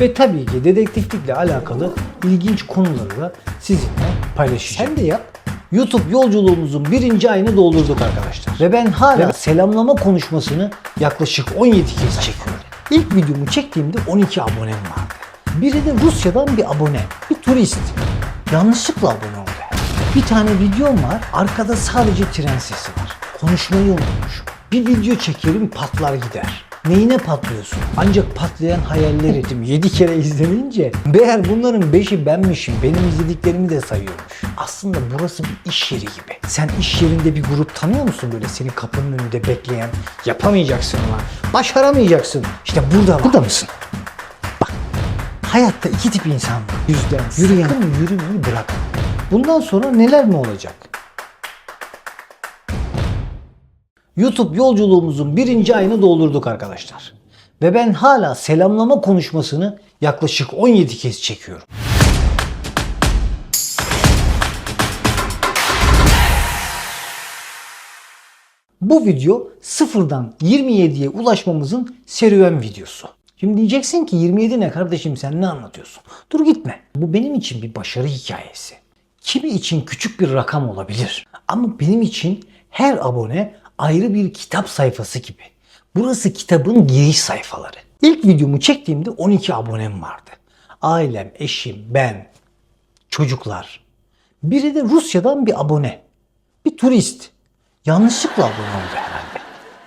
Ve tabii ki dedektiflikle alakalı ilginç konuları da sizinle paylaşacağım. Sen de yap. YouTube yolculuğumuzun birinci ayını doldurduk arkadaşlar. Ve ben hala selamlama konuşmasını yaklaşık 17 kez çekiyorum. İlk videomu çektiğimde 12 abonem vardı. Biri de Rusya'dan bir abone, bir turist. Yanlışlıkla abone oldu. Bir tane videom var, arkada sadece tren sesi var. Konuşmayı unutmuşum. Bir video çekerim patlar gider. Neyine patlıyorsun? Ancak patlayan hayalleri 7 kere izlenince meğer bunların 5'i benmişim. Benim izlediklerimi de sayıyormuş. Aslında burası bir iş yeri gibi. Sen iş yerinde bir grup tanıyor musun böyle seni kapının önünde bekleyen? Yapamayacaksın ulan. Başaramayacaksın. İşte burada var. Burada mısın? Bak hayatta iki tip insan var. Yüzden yürüyen yürümeyi bırak. Bundan sonra neler mi olacak? YouTube yolculuğumuzun birinci ayını doldurduk arkadaşlar. Ve ben hala selamlama konuşmasını yaklaşık 17 kez çekiyorum. Bu video sıfırdan 27'ye ulaşmamızın serüven videosu. Şimdi diyeceksin ki 27 ne kardeşim sen ne anlatıyorsun? Dur gitme. Bu benim için bir başarı hikayesi. Kimi için küçük bir rakam olabilir. Ama benim için her abone ayrı bir kitap sayfası gibi. Burası kitabın giriş sayfaları. İlk videomu çektiğimde 12 abonem vardı. Ailem, eşim, ben, çocuklar. Biri de Rusya'dan bir abone. Bir turist. Yanlışlıkla abone oldu herhalde.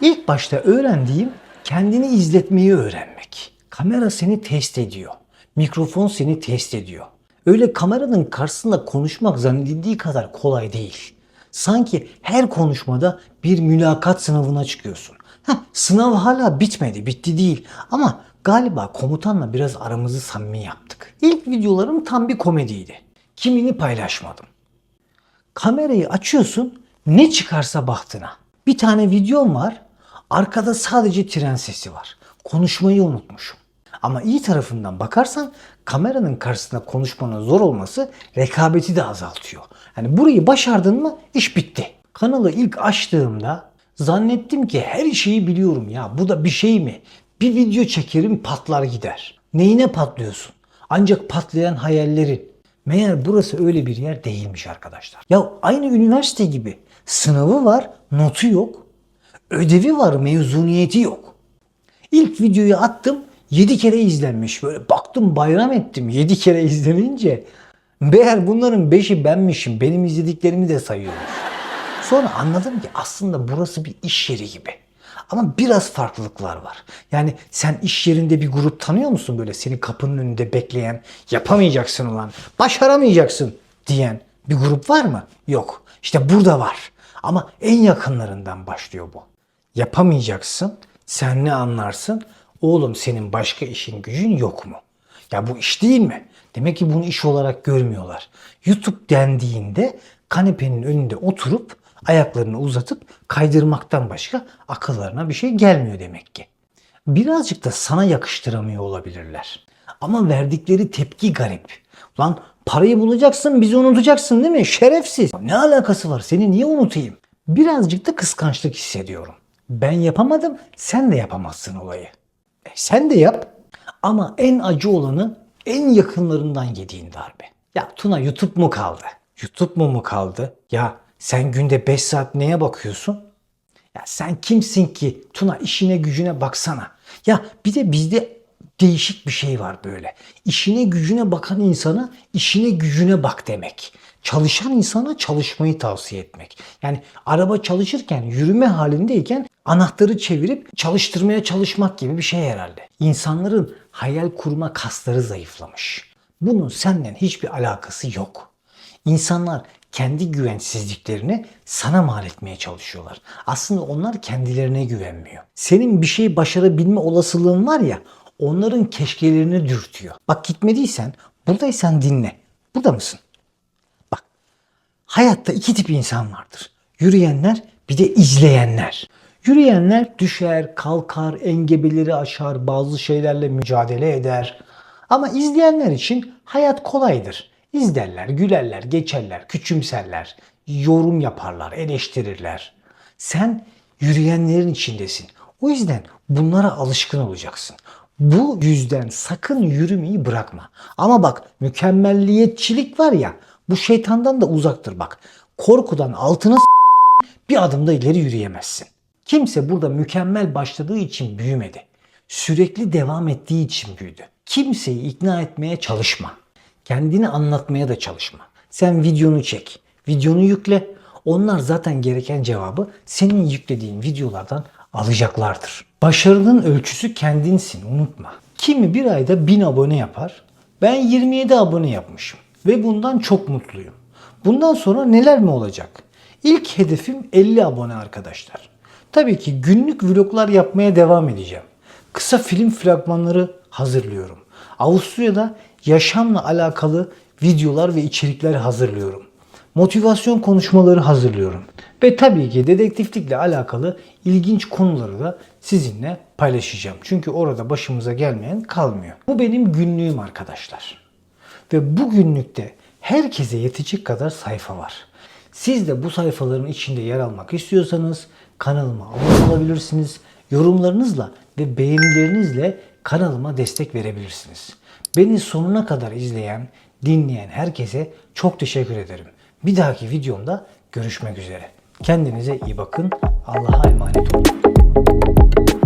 İlk başta öğrendiğim kendini izletmeyi öğrenmek. Kamera seni test ediyor. Mikrofon seni test ediyor. Öyle kameranın karşısında konuşmak zannedildiği kadar kolay değil. Sanki her konuşmada bir mülakat sınavına çıkıyorsun. Heh, sınav hala bitmedi, bitti değil. Ama galiba komutanla biraz aramızı samimi yaptık. İlk videolarım tam bir komediydi. Kimini paylaşmadım. Kamerayı açıyorsun, ne çıkarsa bahtına. Bir tane videom var, arkada sadece tren sesi var. Konuşmayı unutmuşum. Ama iyi tarafından bakarsan kameranın karşısında konuşmanın zor olması rekabeti de azaltıyor. Yani burayı başardın mı iş bitti. Kanalı ilk açtığımda zannettim ki her şeyi biliyorum ya bu da bir şey mi? Bir video çekerim patlar gider. Neyine patlıyorsun? Ancak patlayan hayallerin. Meğer burası öyle bir yer değilmiş arkadaşlar. Ya aynı üniversite gibi. Sınavı var, notu yok. Ödevi var, mezuniyeti yok. İlk videoyu attım 7 kere izlenmiş. Böyle baktım bayram ettim 7 kere izlenince. Meğer bunların 5'i benmişim. Benim izlediklerimi de sayıyormuş. Sonra anladım ki aslında burası bir iş yeri gibi. Ama biraz farklılıklar var. Yani sen iş yerinde bir grup tanıyor musun böyle seni kapının önünde bekleyen, yapamayacaksın ulan, başaramayacaksın diyen bir grup var mı? Yok. İşte burada var. Ama en yakınlarından başlıyor bu. Yapamayacaksın, sen ne anlarsın? Oğlum senin başka işin gücün yok mu? Ya bu iş değil mi? Demek ki bunu iş olarak görmüyorlar. YouTube dendiğinde kanepenin önünde oturup ayaklarını uzatıp kaydırmaktan başka akıllarına bir şey gelmiyor demek ki. Birazcık da sana yakıştıramıyor olabilirler. Ama verdikleri tepki garip. Lan parayı bulacaksın bizi unutacaksın değil mi? Şerefsiz. Ne alakası var seni niye unutayım? Birazcık da kıskançlık hissediyorum. Ben yapamadım sen de yapamazsın olayı. Sen de yap. Ama en acı olanı en yakınlarından yediğin darbe. Ya Tuna YouTube mu kaldı? YouTube mu mu kaldı? Ya sen günde 5 saat neye bakıyorsun? Ya sen kimsin ki Tuna işine gücüne baksana. Ya bir de bizde değişik bir şey var böyle. İşine gücüne bakan insana işine gücüne bak demek. Çalışan insana çalışmayı tavsiye etmek. Yani araba çalışırken, yürüme halindeyken anahtarı çevirip çalıştırmaya çalışmak gibi bir şey herhalde. İnsanların hayal kurma kasları zayıflamış. Bunun senden hiçbir alakası yok. İnsanlar kendi güvensizliklerini sana mal etmeye çalışıyorlar. Aslında onlar kendilerine güvenmiyor. Senin bir şey başarabilme olasılığın var ya onların keşkelerini dürtüyor. Bak gitmediysen buradaysan dinle. Burada mısın? Bak hayatta iki tip insan vardır. Yürüyenler bir de izleyenler. Yürüyenler düşer, kalkar, engebeleri aşar, bazı şeylerle mücadele eder. Ama izleyenler için hayat kolaydır. İzlerler, gülerler, geçerler, küçümserler, yorum yaparlar, eleştirirler. Sen yürüyenlerin içindesin. O yüzden bunlara alışkın olacaksın. Bu yüzden sakın yürümeyi bırakma. Ama bak mükemmelliyetçilik var ya bu şeytandan da uzaktır bak. Korkudan altına bir adımda ileri yürüyemezsin. Kimse burada mükemmel başladığı için büyümedi. Sürekli devam ettiği için büyüdü. Kimseyi ikna etmeye çalışma. Kendini anlatmaya da çalışma. Sen videonu çek. Videonu yükle. Onlar zaten gereken cevabı senin yüklediğin videolardan alacaklardır. Başarının ölçüsü kendinsin unutma. Kimi bir ayda 1000 abone yapar. Ben 27 abone yapmışım. Ve bundan çok mutluyum. Bundan sonra neler mi olacak? İlk hedefim 50 abone arkadaşlar. Tabii ki günlük vloglar yapmaya devam edeceğim. Kısa film fragmanları hazırlıyorum. Avusturya'da yaşamla alakalı videolar ve içerikler hazırlıyorum. Motivasyon konuşmaları hazırlıyorum. Ve tabii ki dedektiflikle alakalı ilginç konuları da sizinle paylaşacağım. Çünkü orada başımıza gelmeyen kalmıyor. Bu benim günlüğüm arkadaşlar. Ve bu günlükte herkese yetecek kadar sayfa var. Siz de bu sayfaların içinde yer almak istiyorsanız kanalıma abone olabilirsiniz. Yorumlarınızla ve beğenilerinizle kanalıma destek verebilirsiniz. Beni sonuna kadar izleyen, dinleyen herkese çok teşekkür ederim. Bir dahaki videomda görüşmek üzere. Kendinize iyi bakın. Allah'a emanet olun.